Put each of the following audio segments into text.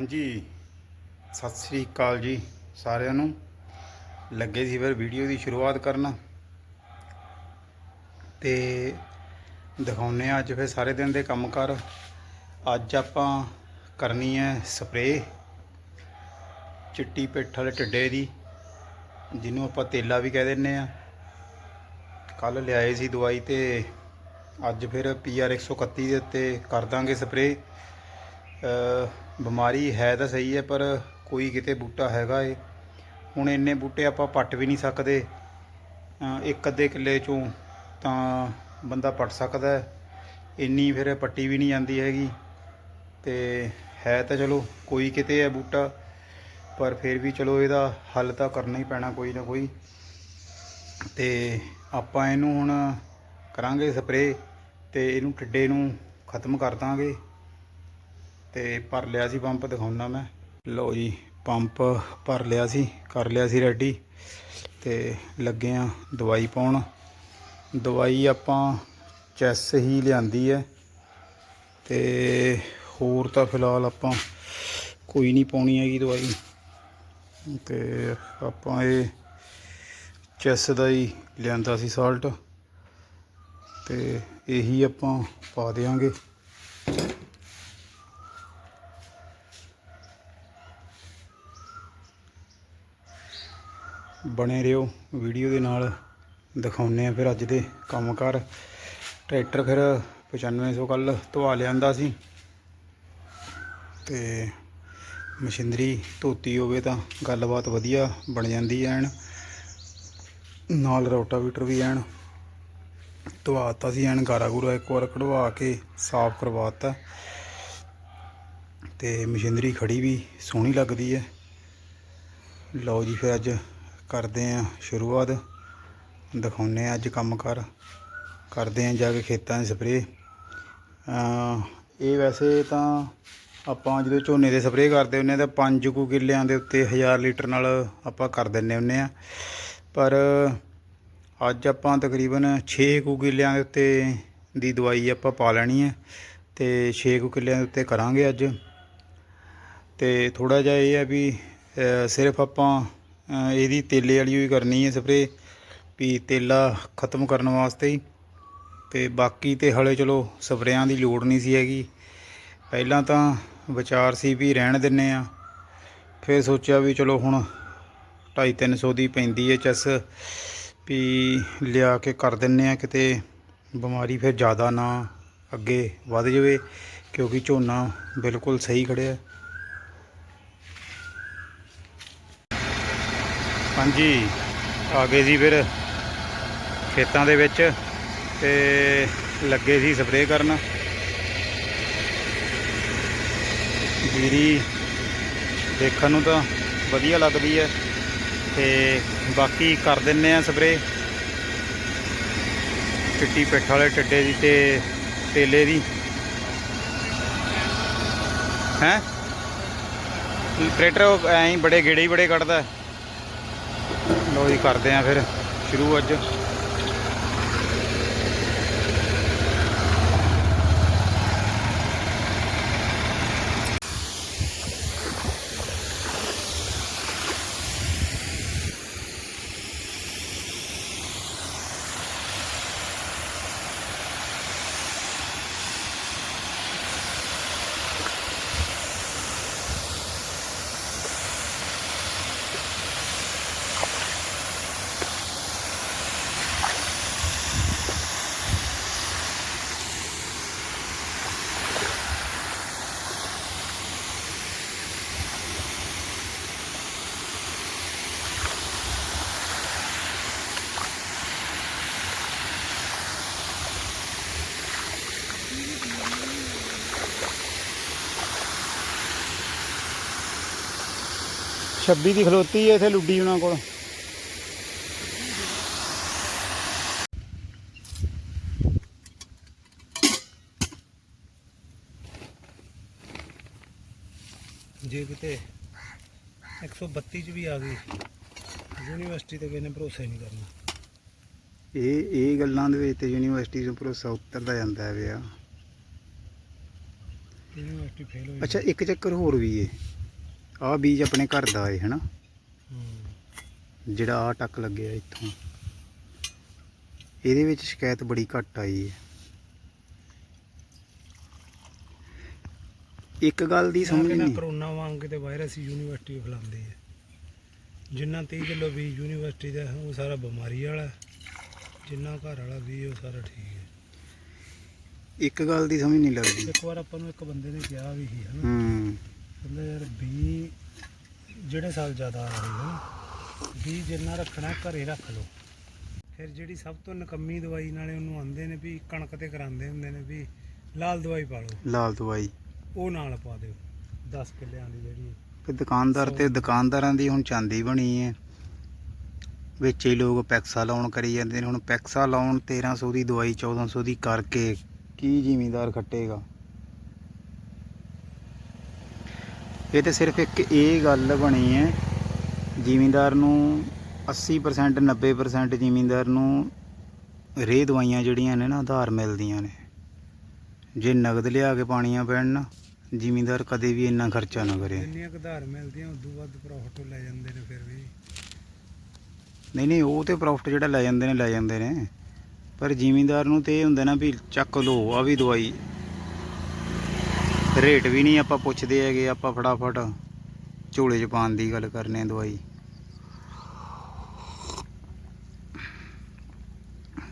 ਹਾਂਜੀ। ਸਤਿ ਸ੍ਰੀ ਅਕਾਲ ਜੀ ਸਾਰਿਆਂ ਨੂੰ। ਲੱਗੇ ਸੀ ਫਿਰ ਵੀਡੀਓ ਦੀ ਸ਼ੁਰੂਆਤ ਕਰਨ। ਤੇ ਦਿਖਾਉਨੇ ਆ ਅੱਜ ਫਿਰ ਸਾਰੇ ਦਿਨ ਦੇ ਕੰਮ ਕਰ ਅੱਜ ਆਪਾਂ ਕਰਨੀ ਹੈ ਸਪਰੇਅ। ਚਿੱਟੀ ਪਿੱਠ ਵਾਲੇ ਟਿੱਡੇ ਦੀ, ਜਿਹਨੂੰ ਆਪਾਂ ਤੇਲਾ ਵੀ ਕਹਿ ਦਿੰਨੇ ਆ ਕੱਲ ਲਿਆਏ ਸੀ ਦਵਾਈ ਤੇ ਅੱਜ ਫਿਰ ਪੀਆਰ 131 ਦੇ ਉੱਤੇ ਕਰ ਦਾਂਗੇ ਸਪਰੇਅ। ਬਿਮਾਰੀ ਹੈ ਤਾਂ ਸਹੀ ਹੈ, ਪਰ ਕੋਈ ਕਿਤੇ ਬੂਟਾ ਹੈਗਾ ਏ। ਹੁਣ ਇੰਨੇ ਬੂਟੇ ਆਪਾਂ ਪੱਟ ਵੀ ਨਹੀਂ ਸਕਦੇ। ਇੱਕ ਅੱਧੇ ਕਿੱਲੇ ਚੋਂ ਤਾਂ ਬੰਦਾ ਪੱਟ ਸਕਦਾ ਇੰਨੀ ਫਿਰ ਪੱਟੀ ਵੀ ਨਹੀਂ ਜਾਂਦੀ ਹੈਗੀ। ਤੇ ਹੈ ਤਾਂ ਚਲੋ, ਕੋਈ ਕਿਤੇ ਹੈ ਬੂਟਾ, ਪਰ ਫਿਰ ਵੀ ਚਲੋ ਇਹਦਾ ਹੱਲ ਤਾਂ ਕਰਨਾ ਹੀ ਪੈਣਾ ਕੋਈ ਨਾ ਕੋਈ। ਤੇ ਆਪਾਂ ਇਹਨੂੰ ਹੁਣ ਕਰਾਂਗੇ ਸਪਰੇਅ ਤੇ ਇਹਨੂੰ ਟਿੱਡੇ ਨੂੰ ਖਤਮ ਕਰ ਦਾਂਗੇ। ਤੇ ਭਰ ਲਿਆ ਸੀ ਪੰਪ ਦਿਖਾਉਣਾ ਮੈਂ। ਲਓ ਜੀ, ਪੰਪ ਭਰ ਲਿਆ ਸੀ, ਕਰ ਲਿਆ ਸੀ ਰੈਡੀ ਤੇ ਲੱਗੇ ਆ ਦਵਾਈ ਪਾਉਣ। ਦਵਾਈ ਆਪਾਂ ਚੈਸ ਹੀ ਲਿਆਂਦੀ ਹੈ ਤੇ ਹੋਰ ਤਾਂ ਫਿਲਹਾਲ ਆਪਾਂ ਕੋਈ ਨਹੀਂ ਪਾਉਣੀ ਹੈਗੀ ਦਵਾਈ। ਤੇ ਆਪਾਂ ਇਹ ਚੈਸ ਦਾ ਹੀ ਲਿਆਂਦਾ ਸੀ ਸਾਲਟ ਤੇ ਇਹੀ ਆਪਾਂ ਪਾ ਦੇਾਂਗੇ ਬਣੇ ਰਹੋ। ਵੀਡੀਓ ਦੇ ਨਾਲ ਦਿਖਾਉਨੇ ਆ ਫਿਰ ਅੱਜ ਦੇ ਕੰਮਕਾਰ। ਟਰੈਕਟਰ ਫਿਰ 9500 ਕੱਲ ਧਵਾ ਲਿਆਂਦਾ ਸੀ। ਤੇ ਮਸ਼ੀਨਰੀ ਧੋਤੀ ਹੋਵੇ ਤਾਂ ਗੱਲਬਾਤ ਵਧੀਆ ਬਣ ਜਾਂਦੀ ਐਨ। ਨਾਲ ਰੋਟਾਵੀਟਰ ਵੀ ਐਨ ਧਵਾਤਾ ਸੀ ਐਨ ਗਾਰਾ ਗੂਰਾ ਇੱਕ ਵਾਰ ਕਢਵਾ ਕੇ ਸਾਫ਼ ਕਰਵਾਤਾ। ਤੇ ਮਸ਼ੀਨਰੀ ਖੜੀ ਵੀ ਸੋਹਣੀ ਲੱਗਦੀ ਹੈ ਲਓ ਜੀ ਫਿਰ ਅੱਜ ਕਰਦੇ ਆ ਸ਼ੁਰੂਆਤ ਦਿਖਾਉਨੇ ਆ ਅੱਜ ਕੰਮ ਕਰ, ਕਰਦੇ ਆ ਜਾ ਕੇ ਖੇਤਾਂ 'ਚ ਸਪਰੇਅ। ਇਹ ਵੈਸੇ ਤਾਂ ਆਪਾਂ ਜਦੋਂ ਝੋਨੇ ਦੇ ਸਪਰੇਅ ਕਰਦੇ ਹੁੰਨੇ ਤਾਂ 5 ਕੁ ਕਿੱਲਿਆਂ ਦੇ ਉੱਤੇ 1000 ਲੀਟਰ ਨਾਲ ਆਪਾਂ ਕਰ ਦਿੰਨੇ ਹੁੰਨੇ ਆ ਪਰ ਅੱਜ ਆਪਾਂ ਤਕਰੀਬਨ 6 ਕੁ ਕਿੱਲਿਆਂ ਦੇ ਉੱਤੇ ਦੀ ਦਵਾਈ ਆਪਾਂ ਪਾ ਲੈਣੀ ਹੈ ਤੇ 6 ਕੁ ਕਿੱਲਿਆਂ ਦੇ ਉੱਤੇ ਕਰਾਂਗੇ ਅੱਜ। ਤੇ ਥੋੜਾ ਜਿਹਾ ਇਹ ਹੈ ਵੀ ਸਿਰਫ ਆਪਾਂ ਇਹਦੀ ਤੇਲੇ ਵਾਲੀ ਹੋਈ ਕਰਨੀ ਹੈ ਸਪਰੇ, ਵੀ ਤੇਲਾ ਖਤਮ ਕਰਨ ਵਾਸਤੇ ਹੀ। ਤੇ ਬਾਕੀ ਤੇ ਹਲੇ ਚਲੋ ਸਪਰੇਆਂ ਦੀ ਲੋੜ ਨਹੀਂ ਸੀ ਹੈਗੀ। ਪਹਿਲਾਂ ਤਾਂ ਵਿਚਾਰ ਸੀ ਵੀ ਰਹਿਣ ਦਿੰਨੇ ਆ। ਫਿਰ ਸੋਚਿਆ ਵੀ ਚਲੋ ਹੁਣ 250 300 ਦੀ ਪੈਂਦੀ ਹੈ ਚੈਸ, ਵੀ ਲਿਆ ਕੇ ਕਰ ਦਿੰਨੇ ਆ ਕਿਤੇ। ਬਿਮਾਰੀ ਫਿਰ ਜ਼ਿਆਦਾ ਨਾ ਅੱਗੇ ਵੱਧ ਜਾਵੇ, ਕਿਉਂਕਿ ਝੋਨਾ ਬਿਲਕੁਲ ਸਹੀ ਖੜਿਆ। ਹਾਂਜੀ, ਆ ਗਏ ਸੀ ਫਿਰ ਖੇਤਾਂ ਦੇ ਵਿੱਚ ਤੇ ਲੱਗੇ ਸੀ ਸਪਰੇਅ ਕਰਨ। ਜੀਰੀ ਦੇਖਣ ਨੂੰ ਤਾਂ ਵਧੀਆ ਲੱਗਦੀ ਹੈ ਤੇ ਬਾਕੀ ਕਰ ਦਿੰਨੇ ਆ ਸਪਰੇਅ। ਚਿੱਟੀ ਪਿੱਠ ਵਾਲੇ ਟਿੱਡੇ ਦੀ ਤੇ ਤੇਲੇ ਦੀ। ਹੈ? ਟਰੈਕਟਰ ਐਂ ਹੀ ਬੜੇ ਗੇੜੇ ਹੀ ਬੜੇ ਕੱਢਦਾ। ਹੈ। ਜੀ ਕਰਦੇ ਆ ਫਿਰ ਸ਼ੁਰੂ ਅੱਜ ਛੱਬੀ ਦੀ ਖਲੋਤੀ ਹੈ ਇੱਥੇ ਲੁੱਡੀ ਉਹਨਾਂ ਕੋਲ। ਜੇ ਕਿਤੇ 132 ਚ ਵੀ ਆ ਗਈ ਯੂਨੀਵਰਸਿਟੀ ਤੇ ਕਿਸੇ ਨੇ ਭਰੋਸਾ ਹੀ ਨਹੀਂ ਕਰਨਾ। ਇਹ ਇਹ ਗੱਲਾਂ ਦੇ ਵਿੱਚ ਤੇ ਯੂਨੀਵਰਸਿਟੀ ਤੋਂ ਭਰੋਸਾ ਉਤਰਦਾ ਜਾਂਦਾ ਹੈ ਵਿਆ ਯੂਨੀਵਰਸਿਟੀ ਫੇਲ ਹੋਈ ਅੱਛਾ ਇੱਕ ਚੱਕਰ ਹੋਰ ਵੀ ਏ। ਆਹ ਬੀਜ ਆਪਣੇ ਘਰ ਦਾ ਏ ਹਨਾ? ਹੂੰ। ਜਿਹੜਾ ਆ ਟੱਕ ਲੱਗਿਆ ਇੱਥੋਂ। ਇਹਦੇ ਵਿੱਚ ਸ਼ਿਕਾਇਤ ਬੜੀ ਘੱਟ ਆਈ ਹੈ ਇੱਕ ਗੱਲ ਦੀ ਸਮਝ ਨਹੀਂ ਕਰੋਨਾ ਵਾਂਗ ਕਿਤੇ ਵਾਇਰਸ ਹੀ ਯੂਨੀਵਰਸਿਟੀ ਫੈਲਾਉਂਦੀ ਹੈ ਜਿੰਨਾ 30 ਕਿਲੋ ਵੀ ਯੂਨੀਵਰਸਿਟੀ ਦਾ ਉਹ ਸਾਰਾ ਬਿਮਾਰੀ ਵਾਲਾ ਹੈ। ਜਿੰਨਾ ਘਰ ਵਾਲਾ ਵੀ ਉਹ ਸਾਰਾ ਠੀਕ ਹੈ ਇੱਕ ਗੱਲ ਦੀ ਸਮਝ ਨਹੀਂ ਲੱਗਦੀ। ਇੱਕ ਵਾਰ ਆਪਾਂ ਨੂੰ ਇੱਕ ਬੰਦੇ ਨੇ ਕਿਹਾ ਵੀ ਸੀ ਹਨਾ? ਹੂੰ। ਕਹਿੰਦਾ ਯਾਰ ਵੀ ਜਿਹੜੇ ਸਾਲ ਜ਼ਿਆਦਾ ਆ ਰਹੀ ਹੈ ਨਾ ਵੀ ਜਿੰਨਾ ਰੱਖਣਾ ਘਰੇ ਰੱਖ ਲਓ। ਫਿਰ ਜਿਹੜੀ ਸਭ ਤੋਂ ਨਕੰਮੀ ਦਵਾਈ ਨਾਲੇ ਉਹਨੂੰ ਆਂਦੇ ਨੇ ਵੀ ਕਣਕ ਤੇ ਕਰਾਉਂਦੇ ਹੁੰਦੇ ਨੇ ਵੀ ਲਾਲ ਦਵਾਈ ਪਾ ਲਓ। ਲਾਲ ਦਵਾਈ। ਉਹ ਨਾਲ ਪਾ ਦਿਓ 10 ਕਿੱਲਿਆਂ ਦੀ ਜਿਹੜੀ ਫਿਰ ਦੁਕਾਨਦਾਰ ਤੇ ਦੁਕਾਨਦਾਰਾਂ ਦੀ ਹੁਣ ਚਾਂਦੀ ਬਣੀ ਹੈ। ਵਿੱਚ ਹੀ ਲੋਕ ਪੈਕਸਾ ਲਾਉਣ ਕਰੀ ਜਾਂਦੇ ਨੇ। ਹੁਣ ਪੈਕਸਾ ਲਾਉਣ 1300 ਦੀ ਦਵਾਈ 1400 ਦੀ ਕਰਕੇ ਕੀ ਜ਼ਿਮੀਂਦਾਰ ਖੱਟੇਗਾ? ਇਹ ਤੇ ਸਿਰਫ ਇੱਕ ਇਹ ਗੱਲ ਬਣੀ ਹੈ ਜ਼ਿਮੀਂਦਾਰ ਨੂੰ 80% 90% ਜ਼ਿਮੀਂਦਾਰ ਨੂੰ ਰੇਹ ਦਵਾਈਆਂ ਜਿਹੜੀਆਂ ਨੇ ਨਾ ਆਧਾਰ ਮਿਲਦੀਆਂ ਨੇ। ਜੇ ਨਗਦ ਲਿਆ ਕੇ ਪਾਣੀਆਂ ਪੈਣ ਨਾ ਜ਼ਿਮੀਂਦਾਰ ਕਦੇ ਵੀ ਇੰਨਾ ਖਰਚਾ ਨਾ ਕਰੇ। ਜਿੰਨੀਆਂ ਕੁ ਮਿਲਦੀਆਂ ਉਦੋਂ ਵੱਧ ਪ੍ਰੋਫਿਟ ਲੈ ਜਾਂਦੇ ਨੇ ਫਿਰ ਵੀ। ਨਹੀਂ ਨਹੀਂ ਉਹ ਤੇ ਪ੍ਰੋਫਿਟ ਜਿਹੜਾ ਲੈ ਜਾਂਦੇ ਨੇ ਲੈ ਜਾਂਦੇ ਨੇ। ਪਰ ਜ਼ਿਮੀਂਦਾਰ ਨੂੰ ਤੇ ਇਹ ਹੁੰਦਾ ਨਾ ਵੀ ਚੱਕ ਲੋ ਆ ਵੀ ਦਵਾਈ ਰੇਟ ਵੀ ਨਹੀਂ ਆਪਾਂ ਪੁੱਛਦੇ ਹੈਗੇ, ਆਪਾਂ ਫਟਾਫਟ ਝੋਲੇ 'ਚ ਪਾਉਣ ਦੀ ਗੱਲ ਕਰਨੇ ਆ ਦਵਾਈ।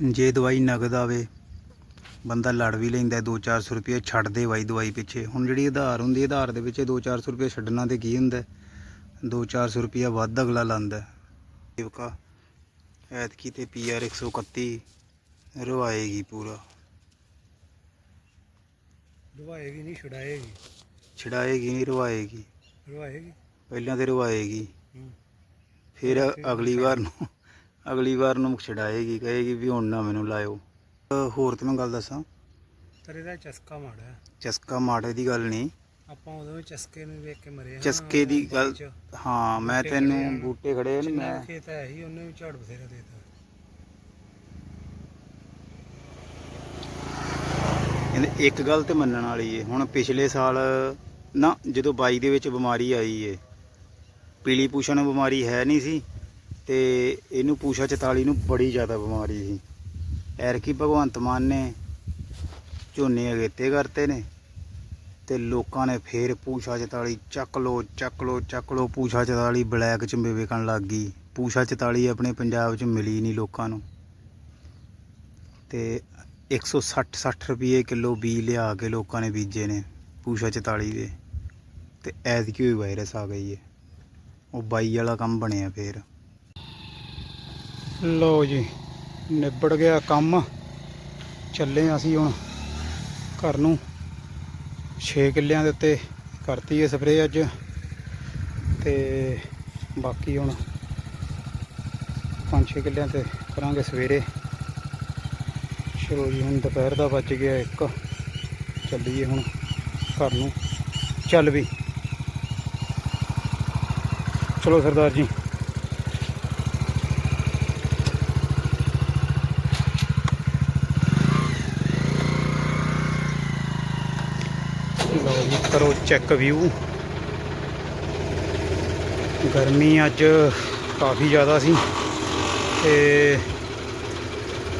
ਜੇ ਦਵਾਈ ਨਗਦ ਆਵੇ, ਬੰਦਾ ਲੜ ਵੀ ਲੈਂਦਾ 2-400 ਰੁਪਏ ਛੱਡ ਦੇ ਬਾਈ ਦਵਾਈ ਪਿੱਛੇ। ਹੁਣ ਜਿਹੜੀ ਆਧਾਰ ਹੁੰਦੀ ਹੈ ਆਧਾਰ ਦੇ ਵਿੱਚ 2-400 ਰੁਪਏ ਛੱਡਣਾ ਤੇ ਕੀ ਹੁੰਦਾ? 2-400 ਰੁਪਏ ਵੱਧ ਅਗਲਾ ਲਾਂਦਾ। ਦੇਵਕਾ, ਐਤਕੀ ਤੇ ਪੀਆਰ 131 ਰਵਾਏਗੀ ਪੂਰਾ। ਰਵਾਏਗੀ ਨਹੀਂ ਛੁਡਾਏਗੀ। ਛਡਾਏਗੀ ਨਹੀਂ ਰਵਾਏਗੀ। ਰਵਾਏਗੀ? ਪਹਿਲਾਂ ਤੇ ਰਵਾਏਗੀ। ਹੂੰ। ਫਿਰ ਅਗਲੀ ਵਾਰ ਨੂੰ ਅਗਲੀ ਵਾਰ ਨੂੰ ਛਡਾਏਗੀ ਕਹੇਗੀ ਵੀ ਹੁਣ ਨਾ ਮੈਨੂੰ ਲਾਇਓ। ਅ, ਹੋਰ ਤੇ ਮੈਂ ਗੱਲ ਦੱਸਾਂ? ਤੇਰੇ ਦਾ ਚਸਕਾ ਮਾੜਾ ਹੈ। ਚਸਕਾ ਮਾੜੇ ਦੀ ਗੱਲ ਨਹੀਂ। ਆਪਾਂ ਉਦੋਂ ਵੀ ਚਸਕੇ ਨੂੰ ਵੇਖ ਕੇ ਮਰੇ ਹਾਂ ਚਸਕੇ ਦੀ ਗੱਲ। ਹਾਂ ਮੈਂ ਤੈਨੂੰ। ਬੂਟੇ ਖੜੇ ਨੇ ਮੈਂ ਖੇਤ ਹੈ ਹੀ ਉਹਨੇ ਵੀ ਝਾੜ ਬਥੇਰਾ ਦੇਤਾ। ਕਹਿੰਦੇ ਇੱਕ ਗੱਲ ਤੇ ਮੰਨਣ ਵਾਲੀ ਏ। ਹੁਣ ਪਿਛਲੇ ਸਾਲ ਨਾ ਜਦੋਂ 22 ਦੇ ਵਿੱਚ ਬਿਮਾਰੀ ਆਈ ਏ, ਪੀਲੀ ਪੂਛਣ ਬਿਮਾਰੀ ਹੈ ਨਹੀਂ ਸੀ ਤੇ ਇਹਨੂੰ ਪੂਸ਼ਾ 44 ਨੂੰ ਬੜੀ ਜ਼ਿਆਦਾ ਬਿਮਾਰੀ ਸੀ। ਐਰਕੀ ਭਗਵੰਤ ਮਾਨ ਨੇ ਝੋਨੇ ਅਗੇਤੇ ਕਰਤੇ ਨੇ ਤੇ ਲੋਕਾਂ ਨੇ ਫੇਰ ਪੂਛਾ 44 ਚੱਕ ਲੋ ਚੱਕ ਲੋ ਚੱਕ ਲੋ ਪੂਸ਼ਾ 44 ਬਲੈਕ ਚ ਵਿਕਣ ਲੱਗ ਗਈ। ਪੂਸ਼ਾ 44 ਆਪਣੇ ਪੰਜਾਬ 'ਚ ਮਿਲੀ ਨਹੀਂ ਲੋਕਾਂ ਨੂੰ। ਤੇ 160 60 ਰੁਪਏ ਕਿਲੋ ਬੀ ਲਿਆ ਕੇ ਲੋਕਾਂ ਨੇ ਬੀਜੇ ਨੇ ਪੂਸ਼ਾ 44 ਦੇ। ਤੇ ਐਤਕੀ ਹੋਈ ਵਾਇਰਸ ਆ ਗਈ ਏ। ਉਹ ਬਾਈ ਵਾਲਾ ਕੰਮ ਬਣਿਆ ਫੇਰ। ਲਓ ਜੀ, ਨਿਬੜ ਗਿਆ ਕੰਮ। ਚੱਲੇ ਹਾਂ ਅਸੀਂ ਹੁਣ ਘਰ ਨੂੰ। 6 ਕਿੱਲਿਆਂ ਦੇ ਉੱਤੇ ਕਰਤੀ ਏ ਸਪਰੇਅ ਅੱਜ। ਤੇ ਬਾਕੀ ਹੁਣ 5-6 ਕਿੱਲਿਆਂ ਤੇ ਕਰਾਂਗੇ ਸਵੇਰੇ। ਚਲੋ ਜੀ, ਹੁਣ ਦੁਪਹਿਰ ਦਾ ਵੱਜ ਗਿਆ ਇੱਕ। ਚੱਲੀਏ ਹੁਣ ਘਰ ਨੂੰ। ਚੱਲ ਵੀ। ਚਲੋ ਸਰਦਾਰ ਜੀ। ਲਓ ਜੀ, ਕਰੋ ਚੈੱਕ ਵਿਊ ਗਰਮੀ ਅੱਜ ਕਾਫੀ ਜ਼ਿਆਦਾ ਸੀ। ਤੇ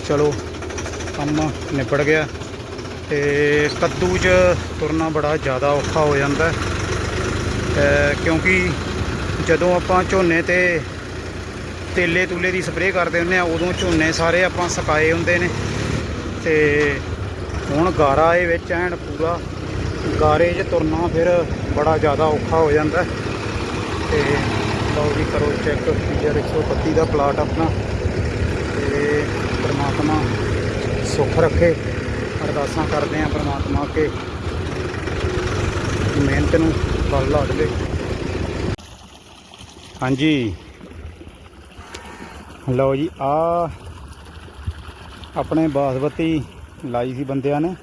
ਚਲੋ ਕੰਮ ਨਿਬੜ ਗਿਆ ਤੇ ਕੱਦੂ 'ਚ ਤੁਰਨਾ ਬੜਾ ਜ਼ਿਆਦਾ ਔਖਾ ਹੋ ਜਾਂਦਾ ਕਿਉਂਕਿ ਜਦੋਂ ਆਪਾਂ ਝੋਨੇ ਤੇ ਤੇਲੇ ਤੂਲੇ ਦੀ ਸਪਰੇਅ ਕਰਦੇ ਹੁੰਦੇ ਆ ਉਦੋਂ ਝੋਨੇ ਸਾਰੇ ਆਪਾਂ ਸੁਕਾਏ ਹੁੰਦੇ ਨੇ। ਤੇ ਹੁਣ ਗਾਰਾ ਇਹ ਵਿੱਚ ਐਨ ਪੂਰਾ ਗਾਰੇ 'ਚ ਤੁਰਨਾ ਫਿਰ ਬੜਾ ਜ਼ਿਆਦਾ ਔਖਾ ਹੋ ਜਾਂਦਾ ਹੈ। ਤੇ ਲਓ ਜੀ, ਕਰੋ ਚੈੱਕ, ਫੀਚਰ 132 ਦਾ ਪਲਾਟ ਆਪਣਾ। ਤੇ ਪਰਮਾਤਮਾ ਸੁੱਖ ਰੱਖੇ। ਅਰਦਾਸਾਂ ਕਰਦੇ ਆਂ ਪਰਮਾਤਮਾ ਅੱਗੇ। ਮਿਹਨਤ ਨੂੰ ਫਲ ਲਾ ਦੇਵੇ ਹਾਂਜੀ। ਲਓ ਜੀ, ਆ ਆਪਣੇ ਬਾਸਮਤੀ ਲਾਈ ਸੀ ਬੰਦਿਆਂ ਨੇ।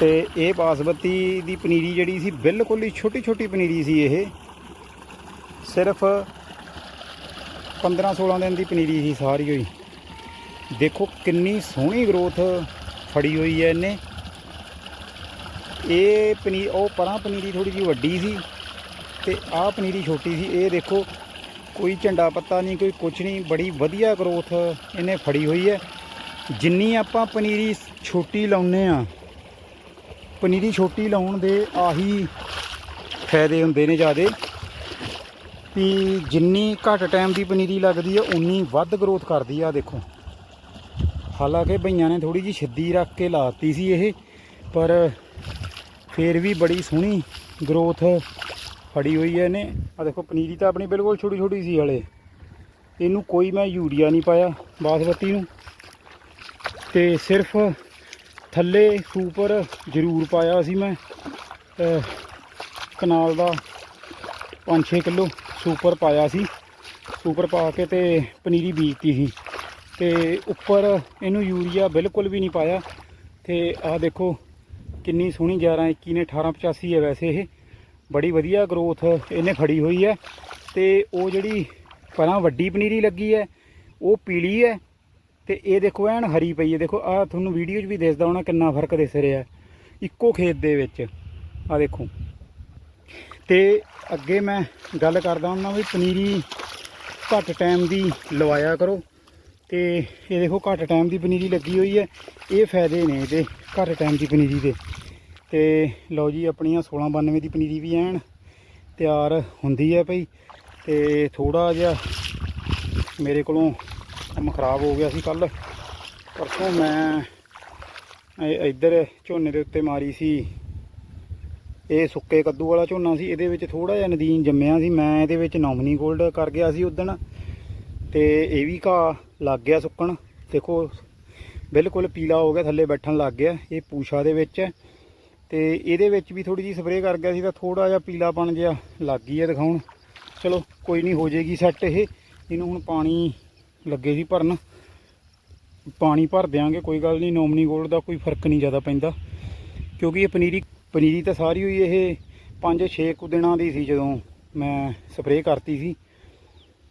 ਤੇ ਇਹ ਬਾਸਮਤੀ ਦੀ ਪਨੀਰੀ ਜਿਹੜੀ ਸੀ, ਬਿਲਕੁਲ ਹੀ ਛੋਟੀ ਛੋਟੀ ਪਨੀਰੀ ਸੀ ਇਹ। ਸਿਰਫ 15 16 ਦਿਨ ਦੀ ਪਨੀਰੀ ਸੀ ਸਾਰੀ ਹੋਈ। ਦੇਖੋ ਕਿੰਨੀ ਸੋਹਣੀ ਗਰੋਥ ਫੜੀ ਹੋਈ ਹੈ ਇਹਨੇ। ਇਹ ਪਨੀਰ, ਉਹ ਪਰਾਂ ਪਨੀਰੀ ਥੋੜੀ ਜਿਹੀ ਵੱਡੀ ਸੀ ਤੇ ਆਹ ਪਨੀਰੀ ਛੋਟੀ ਸੀ। ਇਹ ਦੇਖੋ, ਕੋਈ ਝੰਡਾ ਪੱਤਾ ਨਹੀਂ, ਕੋਈ ਕੁਛ ਨਹੀਂ, ਬੜੀ ਵਧੀਆ ਗਰੋਥ ਇਹਨੇ ਫੜੀ ਹੋਈ ਹੈ। ਜਿੰਨੀ ਆਪਾਂ ਪਨੀਰੀ ਛੋਟੀ ਲਾਉਨੇ ਆ ਪਨੀਰੀ ਛੋਟੀ ਲਾਉਣ ਦੇ ਆਹੀ ਫਾਇਦੇ ਹੁੰਦੇ ਨੇ ਜਿਆਦੇ। ਵੀ ਜਿੰਨੀ ਘੱਟ ਟਾਈਮ ਦੀ ਪਨੀਰੀ ਲੱਗਦੀ ਹੈ, ਉਨੀ ਵੱਧ ਗਰੋਥ ਕਰਦੀ ਆ, ਦੇਖੋ। ਹਾਲਾਂਕਿ ਭਈਆਂ ਨੇ ਥੋੜੀ ਜਿਹੀ ਛਿੱਦੀ ਰੱਖ ਕੇ ਲਾਤੀ ਸੀ ਇਹ, ਪਰ ਫੇਰ ਵੀ ਬੜੀ ਸੋਹਣੀ ਗਰੋਥ ਫੜੀ ਹੋਈ ਹੈ ਇਹਨੇ। ਆ ਦੇਖੋ, ਪਨੀਰੀ ਤਾਂ ਆਪਣੀ ਬਿਲਕੁਲ ਛੋਟੀ ਛੋਟੀ ਸੀ ਹਲੇ। ਇਹਨੂੰ ਕੋਈ ਮੈਂ ਯੂਰੀਆ ਨਹੀਂ ਪਾਇਆ ਬਾਸਮਤੀ ਨੂੰ। ਤੇ ਸਿਰਫ ਥੱਲੇ ਸੁਪਰ ਜ਼ਰੂਰ ਪਾਇਆ ਸੀ ਮੈਂ ਕਨਾਲ ਦਾ 5-6 ਕਿਲੋ ਸੁਪਰ ਪਾਇਆ ਸੀ। ਸੁਪਰ ਪਾ ਕੇ ਤੇ ਪਨੀਰੀ ਬੀਜਤੀ ਸੀ। ਤੇ ਉੱਪਰ ਇਹਨੂੰ ਯੂਰੀਆ ਬਿਲਕੁਲ ਵੀ ਨਹੀਂ ਪਾਇਆ। ਤੇ ਆਹ ਦੇਖੋ, ਕਿੰਨੀ ਸੋਹਣੀ 11 21 ਨੇ 1885 ਹੈ ਵੈਸੇ ਇਹ। ਬੜੀ ਵਧੀਆ ਗਰੋਥ ਇਹਨੇ ਫੜੀ ਹੋਈ ਹੈ। ਤੇ ਉਹ ਜਿਹੜੀ ਪਰਾਂ ਵੱਡੀ ਪਨੀਰੀ ਲੱਗੀ ਹੈ, ਉਹ ਪੀਲੀ ਹੈ। ਤੇ ਇਹ ਦੇਖੋ, ਐਨ ਹਰੀ ਪਈ ਹੈ। ਦੇਖੋ, ਆਹ ਤੁਹਾਨੂੰ ਵੀਡੀਓ 'ਚ ਵੀ ਦਿਸਦਾ ਹੋਣਾ ਕਿੰਨਾ ਫ਼ਰਕ ਦਿਸ ਰਿਹਾ। ਇੱਕੋ ਖੇਤ ਦੇ ਵਿੱਚ, ਆਹ ਦੇਖੋ। ਤੇ ਅੱਗੇ ਮੈਂ ਗੱਲ ਕਰਦਾ ਹੁੰਦਾ ਵੀ ਪਨੀਰੀ ਘੱਟ ਟਾਈਮ ਦੀ ਲਵਾਇਆ ਕਰੋ। ਤੇ ਇਹ ਦੇਖੋ ਘੱਟ ਟਾਈਮ ਦੀ ਪਨੀਰੀ ਲੱਗੀ ਹੋਈ ਹੈ। ਇਹ ਫਾਇਦੇ ਨੇ ਇਹਦੇ, ਘੱਟ ਟਾਈਮ ਦੀ ਪਨੀਰੀ ਦੇ। ਤੇ ਲਓ ਜੀ, ਆਪਣੀਆਂ 1692 ਦੀ ਪਨੀਰੀ ਵੀ ਐਨ ਤਿਆਰ ਹੁੰਦੀ ਹੈ ਭਈ ਤੇ ਥੋੜਾ ਜਿਹਾ ਮੇਰੇ ਕੋਲੋਂ ਕੰਮ ਖਰਾਬ ਹੋ ਗਿਆ ਸੀ ਕੱਲ ਪਰਸੋਂ ਮੈਂ ਇੱਧਰ ਝੋਨੇ ਦੇ ਉੱਤੇ ਮਾਰੀ ਸੀ। ਇਹ ਸੁੱਕੇ ਕੱਦੂ ਵਾਲਾ ਝੋਨਾ ਸੀ, ਇਹਦੇ ਵਿੱਚ ਥੋੜਾ ਜਿਹਾ ਨਦੀਨ ਜੰਮਿਆ ਸੀ। ਮੈਂ ਇਹਦੇ ਵਿੱਚ ਨੋਮਨੀ ਗੋਲਡ ਕਰ ਗਿਆ ਸੀ ਉਦਣ। ਤੇ ਇਹ ਵੀ ਘਾਹ ਲੱਗ ਗਿਆ ਸੁੱਕਣ। ਦੇਖੋ, ਬਿਲਕੁਲ ਪੀਲਾ ਹੋ ਗਿਆ, ਥੱਲੇ ਬੈਠਣ ਲੱਗ ਗਿਆ। ਇਹ ਪੂਛਾ ਦੇ ਵਿੱਚ। ਹੈ ਤੇ ਇਹਦੇ ਵਿੱਚ ਵੀ ਥੋੜੀ ਜੀ ਸਪਰੇਅ ਕਰ ਗਿਆ ਸੀ ਤਾਂ ਥੋੜਾ ਜਿਹਾ ਪੀਲਾਪਣ ਜਿਹਾ ਲੱਗ ਗਈ ਹੈ ਦਿਖਾਉਣ। ਚਲੋ, ਕੋਈ ਨਹੀਂ, ਹੋ ਜਾਏਗੀ ਸੈੱਟ ਇਹ। ਇਹਨੂੰ ਹੁਣ ਪਾਣੀ ਲੱਗੇ ਸੀ ਭਰਨ। ਪਾਣੀ ਭਰ ਦਿਆਂਗੇ, ਕੋਈ ਗੱਲ ਨਹੀਂ, ਨੋਮਨੀ ਗੋਲਡ ਦਾ ਕੋਈ ਫ਼ਰਕ ਨਹੀਂ ਜ਼ਿਆਦਾ ਪੈਂਦਾ। ਕਿਉਂਕਿ ਇਹ ਪਨੀਰੀ ਪਨੀਰੀ ਤਾਂ ਸਾਰੀ ਹੋਈ ਇਹ 5-6 ਕੁ ਦਿਨਾਂ ਦੀ ਸੀ ਜਦੋਂ ਮੈਂ ਸਪਰੇਅ ਕਰਤੀ ਸੀ।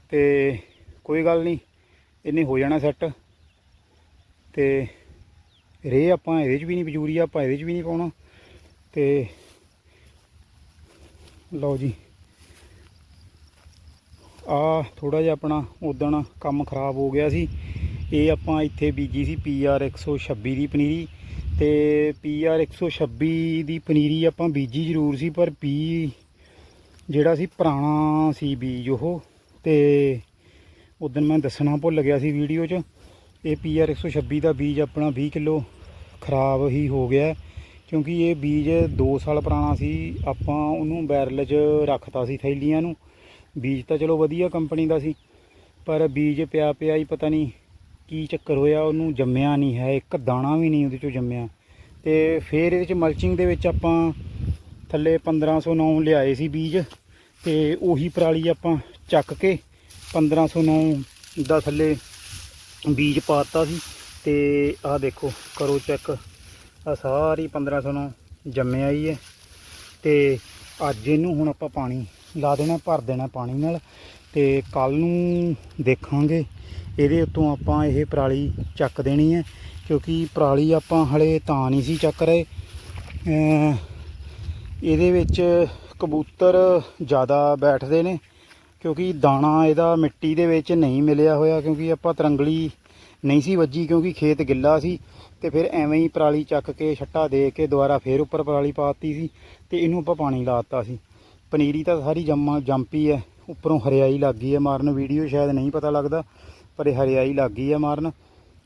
ਤੇ ਕੋਈ ਗੱਲ ਨਹੀਂ ਇਹਨੇ ਹੋ ਜਾਣਾ ਸੈੱਟ। ਤੇ ਰੇ ਆਪਾਂ ਇਹਦੇ 'ਚ ਵੀ ਨਹੀਂ ਯੂਰੀਆ ਆਪਾਂ ਇਹਦੇ 'ਚ ਵੀ ਨਹੀਂ ਪਾਉਣਾ। ਤੇ ਲਓ ਜੀ। ਆ ਥੋੜਾ ਜਿਹਾ ਆਪਣਾ ਉਦਣ ਕੰਮ ਖਰਾਬ ਹੋ ਗਿਆ ਸੀ। ਇਹ ਆਪਾਂ ਇੱਥੇ ਬੀਜੀ ਸੀ PR 126 ਦੀ ਪਨੀਰੀ। ਤੇ PR 126 ਦੀ ਪਨੀਰੀ ਆਪਾਂ ਬੀਜੀ ਜ਼ਰੂਰ ਸੀ, ਪਰ ਪੀ ਜਿਹੜਾ ਸੀ ਪੁਰਾਣਾ ਸੀ ਬੀਜ ਉਹ। ਤੇ ਉਦੋਂ ਮੈਂ ਦੱਸਣਾ ਭੁੱਲ ਗਿਆ ਸੀ ਵੀਡੀਓ 'ਚ, ਇਹ PR 126 ਦਾ ਬੀਜ ਆਪਣਾ 20 ਕਿਲੋ ਖਰਾਬ ਹੀ ਹੋ ਗਿਆ ਕਿਉਂਕਿ ਇਹ ਬੀਜ 2 ਸਾਲ ਪੁਰਾਣਾ ਸੀ, ਆਪਾਂ ਉਹਨੂੰ ਬੈਰਲ 'ਚ ਰੱਖਤਾ ਸੀ ਥੈਲੀਆਂ ਨੂੰ, ਬੀਜ ਤਾਂ ਚਲੋ ਵਧੀਆ ਕੰਪਨੀ ਦਾ ਸੀ, ਪਰ ਬੀਜ ਪਿਆ ਪਿਆ ਹੀ ਪਤਾ ਨਹੀਂ ਕੀ ਚੱਕਰ ਹੋਇਆ, ਉਹਨੂੰ ਜੰਮਿਆ ਨਹੀਂ ਹੈ, ਇੱਕ ਦਾਣਾ ਵੀ ਨਹੀਂ ਉਹਦੇ ਚੋਂ ਜੰਮਿਆ, ਤੇ ਫਿਰ ਇਹਦੇ ਚ ਮਲਚਿੰਗ ਦੇ ਵਿੱਚ ਆਪਾਂ ਥੱਲੇ 1509 ਲਿਆਏ ਸੀ ਬੀਜ, ਤੇ ਉਹੀ ਪਰਾਲੀ ਆਪਾਂ ਚੱਕ ਕੇ 1509 ਦਾ ਥੱਲੇ ਬੀਜ ਪਾਤਾ ਸੀ ਤੇ ਆਹ ਦੇਖੋ, ਕਰੋ ਚੈੱਕ ਆ ਸਾਰੀ 1509 ਜੰਮਿਆ ਹੀ ਹੈ ਤੇ ਅੱਜ ਇਹਨੂੰ ਹੁਣ ਆਪਾਂ ਪਾਣੀ ਲਾ ਦੇਣਾ, ਭਰ ਦੇਣਾ ਪਾਣੀ ਨਾਲ ਤੇ ਕੱਲ ਨੂੰ ਦੇਖਾਂਗੇ। ਇਹਦੇ ਉੱਤੋਂ ਆਪਾਂ ਇਹ ਪਰਾਲੀ ਚੱਕ ਦੇਣੀ ਹੈ ਕਿਉਂਕਿ ਪਰਾਲੀ ਆਪਾਂ ਹਲੇ ਤਾਂ ਨਹੀਂ ਸੀ ਚੱਕ ਰਹੇ। ਇਹਦੇ ਵਿੱਚ ਕਬੂਤਰ ਜ਼ਿਆਦਾ ਬੈਠਦੇ ਨੇ ਕਿਉਂਕਿ ਦਾਣਾ ਇਹਦਾ ਮਿੱਟੀ ਦੇ ਵਿੱਚ ਨਹੀਂ ਮਿਲਿਆ ਹੋਇਆ ਕਿਉਂਕਿ ਆਪਾਂ ਤਰੰਗਲੀ ਨਹੀਂ ਸੀ ਵੱਜੀ ਕਿਉਂਕਿ ਖੇਤ ਗਿੱਲਾ ਸੀ ਤੇ ਫਿਰ ਐਵੇਂ ਹੀ ਪਰਾਲੀ ਚੱਕ ਕੇ ਛੱਟਾ ਦੇ ਕੇ ਦੁਬਾਰਾ ਫੇਰ ਉੱਪਰ ਪਰਾਲੀ ਪਾਤੀ ਸੀ ਤੇ ਇਹਨੂੰ ਆਪਾਂ ਪਾਣੀ ਲਾਤਾ ਸੀ। ਪਨੀਰੀ ਤਾਂ ਸਾਰੀ ਜੰਮਾ ਜੰਪੀ ਹੈ ਉੱਪਰੋਂ ਹਰਿਆਈ ਲੱਗ ਗਈ ਹੈ ਮਾਰਨ, ਵੀਡੀਓ ਸ਼ਾਇਦ ਨਹੀਂ ਪਤਾ ਲੱਗਦਾ, ਪਰ ਇਹ ਹਰਿਆਈ ਲੱਗ ਗਈ ਹੈ ਮਾਰਨ।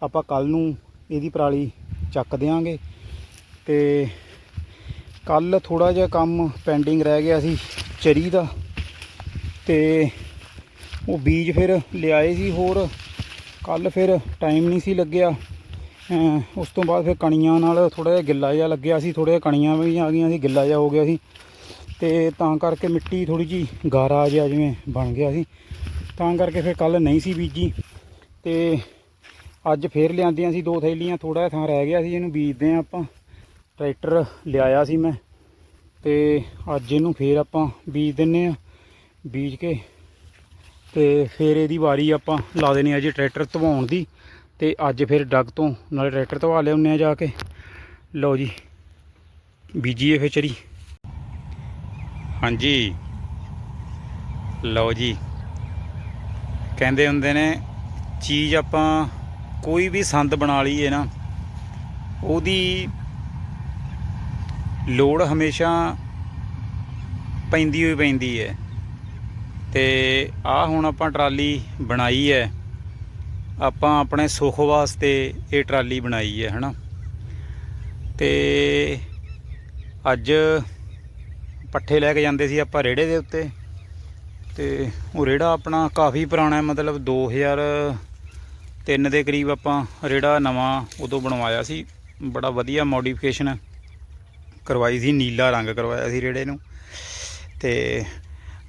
ਆਪਾਂ ਕੱਲ ਨੂੰ ਇਹਦੀ ਪਰਾਲੀ ਚੱਕ ਦਿਆਂਗੇ ਤੇ ਕੱਲ ਥੋੜਾ ਜਿਹਾ ਕੰਮ ਪੈਂਡਿੰਗ ਰਹਿ ਗਿਆ ਸੀ ਚਰੀ ਦਾ। ਤੇ ਉਹ ਬੀਜ ਫਿਰ ਲਿਆਏ ਸੀ ਹੋਰ। ਕੱਲ ਫਿਰ ਟਾਈਮ ਨਹੀਂ ਸੀ ਲੱਗਿਆ। ਉਸ ਤੋਂ ਬਾਅਦ ਫਿਰ ਕਣੀਆਂ ਨਾਲ ਥੋੜਾ ਜਿਹਾ ਗਿੱਲਾ ਜਿਹਾ ਲੱਗਿਆ ਸੀ ਥੋੜੇ ਕਣੀਆਂ ਵੀ ਆ ਗਈਆਂ ਸੀ, ਗਿੱਲਾ ਜਿਹਾ ਹੋ ਗਿਆ ਸੀ। ਤੇ ਤਾਂ ਕਰਕੇ ਮਿੱਟੀ ਥੋੜੀ ਜੀ ਗਾਰਾ ਜਿਹਾ ਜਿਵੇਂ ਬਣ ਗਿਆ ਸੀ। ਤਾਂ ਕਰਕੇ ਫਿਰ ਕੱਲ ਨਹੀਂ ਸੀ ਬੀਜੀ। ਤੇ ਅੱਜ ਫੇਰ ਲਿਆਂਦੀਆਂ ਸੀ ਦੋ ਥੈਲੀਆਂ ਥੋੜਾ ਜਿਹਾ ਥਾਂ ਰਹਿ ਗਿਆ ਸੀ ਇਹਨੂੰ ਬੀਜਦੇ ਆ ਆਪਾਂ। ਟਰੈਕਟਰ ਲਿਆਇਆ ਸੀ ਮੈਂ। ਤੇ ਅੱਜ ਇਹਨੂੰ ਫੇਰ ਆਪਾਂ ਬੀਜ ਦਿੰਨੇ ਆ ਬੀਜ ਕੇ ਤੇ ਫਿਰ ਇਹਦੀ ਵਾਰੀ ਆਪਾਂ ਲਾ ਦੇਣੀ ਆ ਜੀ ਟਰੈਕਟਰ ਧਵਾਉਣ ਦੀ ਤੇ ਅੱਜ ਫਿਰ ਡੱਗ ਤੋਂ ਨਾਲੇ ਟਰੈਕਟਰ ਧਵਾ ਲਿਆਉਂਦੇ ਆ ਜਾ ਕੇ। ਲਓ ਜੀ, ਬੀਜੀਏ ਫਿਰ ਚਰੀ। ਹਾਂਜੀ। ਲਓ ਜੀ। ਕਹਿੰਦੇ ਹੁੰਦੇ ਨੇ, ਚੀਜ਼ ਆਪਾਂ ਕੋਈ ਵੀ ਸੰਦ ਬਣਾ ਲਈਏ ਨਾ, ਉਹਦੀ ਲੋੜ ਹਮੇਸ਼ਾ ਪੈਂਦੀ ਹੋਈ ਪੈਂਦੀ ਹੈ। ਤੇ ਆ ਹੁਣ ਆਪਾਂ ਟਰਾਲੀ ਬਣਾਈ ਹੈ। ਆਪਾਂ ਆਪਣੇ ਸੁੱਖ ਵਾਸਤੇ ਇਹ ਟਰਾਲੀ ਬਣਾਈ ਹੈ, ਹਨਾ। ਤੇ ਅੱਜ ਪੱਠੇ ਲੈ ਕੇ ਜਾਂਦੇ ਸੀ ਆਪਾਂ ਰੇੜੇ ਦੇ ਉੱਤੇ। ਤੇ ਉਹ ਰੇੜਾ ਆਪਣਾ ਕਾਫੀ ਪੁਰਾਣਾ ਹੈ, ਮਤਲਬ 2003 ਦੇ ਕਰੀਬ ਆਪਾਂ ਰੇੜਾ ਨਵਾਂ ਉਦੋਂ ਬਣਵਾਇਆ ਸੀ। ਬੜਾ ਵਧੀਆ ਮੋਡੀਫਿਕੇਸ਼ਨ ਕਰਵਾਈ ਸੀ, ਨੀਲਾ ਰੰਗ ਕਰਵਾਇਆ ਸੀ ਰੇੜੇ ਨੂੰ। ਤੇ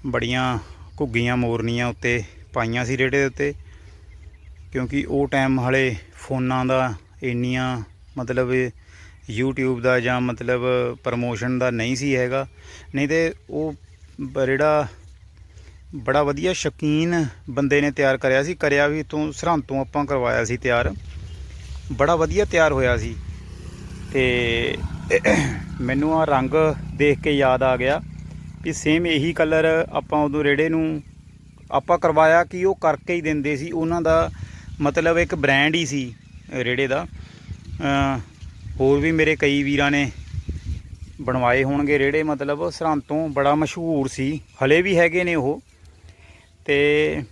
ਬੜੀਆਂ ਘੁੱਗੀਆਂ ਮੋਰਨੀਆਂ ਉੱਤੇ ਪਾਈਆਂ ਸੀ ਰੇੜੇ ਦੇ ਉੱਤੇ, ਕਿਉਂਕਿ ਉਹ ਟਾਈਮ ਹਲੇ ਫੋਨਾਂ ਦਾ ਇੰਨੀਆਂ ਮਤਲਬ YouTube ਦਾ ਜਾਂ ਮਤਲਬ ਪ੍ਰਮੋਸ਼ਨ ਦਾ ਨਹੀਂ ਸੀ ਹੈਗਾ। ਨਹੀਂ ਤੇ ਉਹ ਬ- ਰੇੜਾ ਬੜਾ ਵਧੀਆ ਸ਼ੌਕੀਨ ਬੰਦੇ ਨੇ ਤਿਆਰ ਕਰਿਆ ਸੀ, ਕਰਿਆ ਵੀ ਤੋਂ ਸਰਹੰਦ ਤੋਂ ਆਪਾਂ ਕਰਵਾਇਆ ਸੀ ਤਿਆਰ। ਬੜਾ ਵਧੀਆ ਤਿਆਰ ਹੋਇਆ ਸੀ। ਤੇ ਮੈਨੂੰ ਆ ਰੰਗ ਦੇਖ ਕੇ ਯਾਦ ਆ ਗਿਆ। ਵੀ ਸੇਮ ਇਹੀ ਕਲਰ ਆਪਾਂ ਉਦੋਂ ਰੇੜੇ ਨੂੰ ਆਪਾਂ ਕਰਵਾਇਆ ਕਿ ਉਹ ਕਰਕੇ ਹੀ ਦਿੰਦੇ ਸੀ, ਉਹਨਾਂ ਦਾ ਮਤਲਬ ਇੱਕ ਬ੍ਰਾਂਡ ਹੀ ਸੀ ਰੇੜੇ ਦਾ। ਹੋਰ ਵੀ ਮੇਰੇ ਕਈ ਵੀਰਾਂ ਨੇ ਬਣਵਾਏ ਹੋਣਗੇ ਰੇੜੇ, ਮਤਲਬ ਸਰਹੰਦ ਤੋਂ ਬੜਾ ਮਸ਼ਹੂਰ ਸੀ, ਹਲੇ ਵੀ ਹੈਗੇ ਨੇ ਉਹ। ਤੇ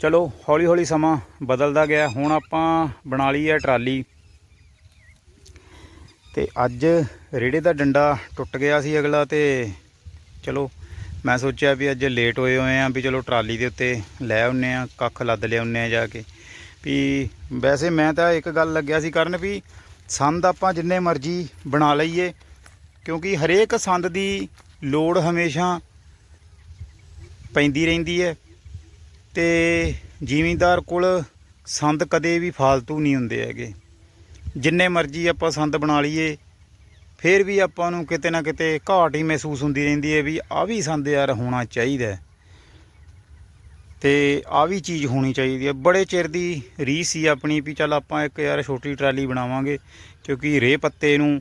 ਚਲੋ, ਹੌਲੀ ਹੌਲੀ ਸਮਾਂ ਬਦਲਦਾ ਗਿਆ, ਹੁਣ ਆਪਾਂ ਬਣਾ ਲਈ ਹੈ ਟਰਾਲੀ। ਤੇ ਅੱਜ ਰੇੜੇ ਦਾ ਡੰਡਾ ਟੁੱਟ ਗਿਆ ਸੀ ਅਗਲਾ ਤੇ ਚਲੋ, ਮੈਂ ਸੋਚਿਆ ਵੀ ਅੱਜ ਲੇਟ ਹੋਏ ਹੋਏ ਆ ਵੀ ਚਲੋ ਟਰਾਲੀ ਦੇ ਉੱਤੇ ਲੈ ਆਉਨੇ ਆ, ਕੱਖ ਲੱਦ ਲਿਆਉਨੇ ਆ ਜਾ ਕੇ। ਵੀ ਵੈਸੇ ਮੈਂ ਤਾਂ ਇੱਕ ਗੱਲ ਲੱਗਿਆ ਸੀ ਕਰਨ ਵੀ ਸੰਦ ਆਪਾਂ ਜਿੰਨੇ ਮਰਜ਼ੀ ਬਣਾ ਲਈਏ, ਕਿਉਂਕਿ ਹਰੇਕ ਸੰਦ ਦੀ ਲੋੜ ਹਮੇਸ਼ਾ ਪੈਂਦੀ ਰਹਿੰਦੀ ਹੈ ਤੇ ਜ਼ਿਮੀਂਦਾਰ ਕੋਲ ਸੰਦ ਕਦੇ ਵੀ ਫਾਲਤੂ ਨਹੀਂ ਹੁੰਦੇ ਹੈਗੇ। ਜਿੰਨੇ ਮਰਜ਼ੀ ਆਪਾਂ ਸੰਦ ਬਣਾ ਲਈਏ ਫਿਰ ਵੀ ਆਪਾਂ ਨੂੰ ਕਿਤੇ ਨਾ ਕਿਤੇ ਘਾਟ ਹੀ ਮਹਿਸੂਸ ਹੁੰਦੀ ਰਹਿੰਦੀ ਹੈ ਵੀ ਆ ਵੀ ਸੰਦ ਯਾਰ ਹੋਣਾ ਚਾਹੀਦਾ ਹੈ। ਤੇ ਆ ਵੀ ਚੀਜ਼ ਹੋਣੀ ਚਾਹੀਦੀ ਹੈ ਬੜੇ ਚਿਰ ਦੀ ਰੀਸ ਸੀ ਆਪਣੀ ਵੀ ਚੱਲ ਆਪਾਂ ਇੱਕ ਯਾਰ ਛੋਟੀ ਟਰਾਲੀ ਬਣਾਵਾਂਗੇ ਕਿਉਂਕਿ ਰੇ ਪੱਤੇ ਨੂੰ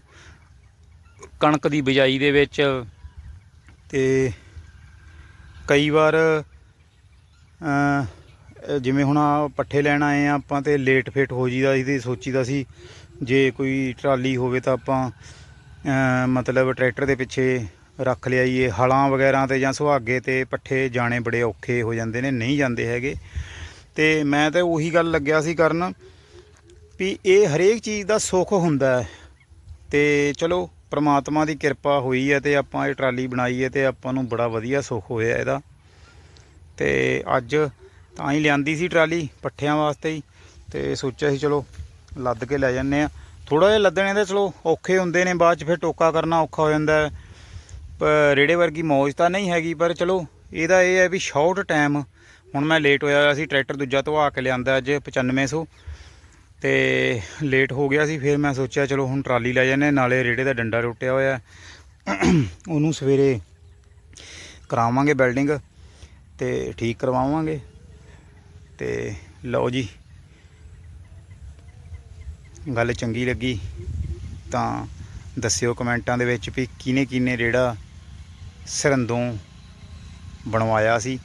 ਕਣਕ ਦੀ ਬਿਜਾਈ ਦੇ ਵਿੱਚ ਤੇ ਕਈ ਵਾਰ ਜਿਵੇਂ ਹੁਣ ਆ ਪੱਠੇ ਲੈਣ ਆਏ ਆ ਆਪਾਂ ਤੇ ਲੇਟ ਫੇਟ ਹੋ ਜੀਦਾ ਸੀ ਤੇ ਸੋਚੀਦਾ ਸੀ ਜੇ ਕੋਈ ਟਰਾਲੀ ਹੋਵੇ ਤਾਂ ਆਪਾਂ ਮਤਲਬ ਟਰੈਕਟਰ ਦੇ ਪਿੱਛੇ ਰੱਖ ਲਿਆਈਏ, ਹਲਾਂ ਵਗੈਰਾ ਤੇ ਜਾਂ ਸੁਹਾਗੇ ਤੇ ਪੱਠੇ ਜਾਣੇ ਬੜੇ ਔਖੇ ਹੋ ਜਾਂਦੇ ਨੇ, ਨਹੀਂ ਜਾਂਦੇ ਹੈਗੇ। ਤੇ ਮੈਂ ਤਾਂ ਉਹੀ ਗੱਲ ਲੱਗਿਆ ਸੀ ਕਰਨ ਵੀ ਇਹ ਹਰੇਕ ਚੀਜ਼ ਦਾ ਸੁੱਖ ਹੁੰਦਾ ਹੈ। ਤੇ ਚਲੋ, ਪ੍ਰਮਾਤਮਾ ਦੀ ਕਿਰਪਾ ਹੋਈ ਹੈ ਤੇ ਆਪਾਂ ਇਹ ਟਰਾਲੀ ਬਣਾਈ ਹੈ ਤੇ ਆਪਾਂ ਨੂੰ ਬੜਾ ਵਧੀਆ ਸੁੱਖ ਹੋਇਆ ਇਹਦਾ। ਤੇ ਅੱਜ ਤਾਂ ਹੀ ਲਿਆਂਦੀ ਸੀ ਟਰਾਲੀ ਪੱਠਿਆਂ ਵਾਸਤੇ ਹੀ, ਤੇ ਸੋਚਿਆ ਸੀ ਚਲੋ, ਲੱਦ ਕੇ ਲੈ ਜੰਨੇ ਆ ਥੋੜਾ ਜਿਹਾ ਲੱਦਣੇ ਤਾਂ ਚਲੋ ਔਖੇ ਹੁੰਦੇ ਨੇ, ਬਾਅਦ ਚ ਫਿਰ ਟੋਕਾ ਕਰਨਾ ਔਖਾ ਹੋ ਜਾਂਦਾ। ਪਰ ਰੇੜੇ ਵਰਗੀ ਮੌਜ ਤਾਂ ਨਹੀਂ ਹੈਗੀ, ਪਰ ਚਲੋ, ਇਹਦਾ ਇਹ ਹੈ ਵੀ ਸ਼ਾਰਟ ਟਾਈਮ ਹੁਣ ਮੈਂ ਲੇਟ ਹੋਇਆ ਹੋਇਆ ਸੀ ਟਰੈਕਟਰ ਦੂਜਾ ਧਵਾ ਕੇ ਲਿਆਂਦਾ ਅੱਜ 9500 ਤੇ ਲੇਟ ਹੋ ਗਿਆ ਸੀ, ਫਿਰ ਮੈਂ ਸੋਚਿਆ ਚਲੋ ਹੁਣ ਟਰਾਲੀ ਲੈ ਜਾਂਦੇ ਨਾਲੇ ਰੇੜੇ ਦਾ ਡੰਡਾ ਟੁੱਟਿਆ ਹੋਇਆ। ਉਹਨੂੰ ਸਵੇਰੇ ਕਰਾਵਾਂਗੇ ਬਿਲਡਿੰਗ ਤੇ ਠੀਕ ਕਰਵਾਵਾਂਗੇ। ਤੇ ਲਓ ਜੀ ਗੱਲ ਚੰਗੀ ਲੱਗੀ, ਤਾਂ ਦੱਸਿਓ ਕਮੈਂਟਾਂ ਦੇ ਵਿੱਚ ਵੀ ਕਿਨੇ ਕਿਨੇ ਰੇੜਾ ਸਰੰਦੋਂ ਬਣਵਾਇਆ ਸੀ।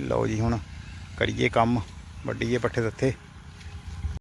ਲਓ ਜੀ ਹੁਣ ਕਰੀਏ ਕੰਮ ਵੱਡੀਏ ਪੱਠੇ ਦਿੱਤੇ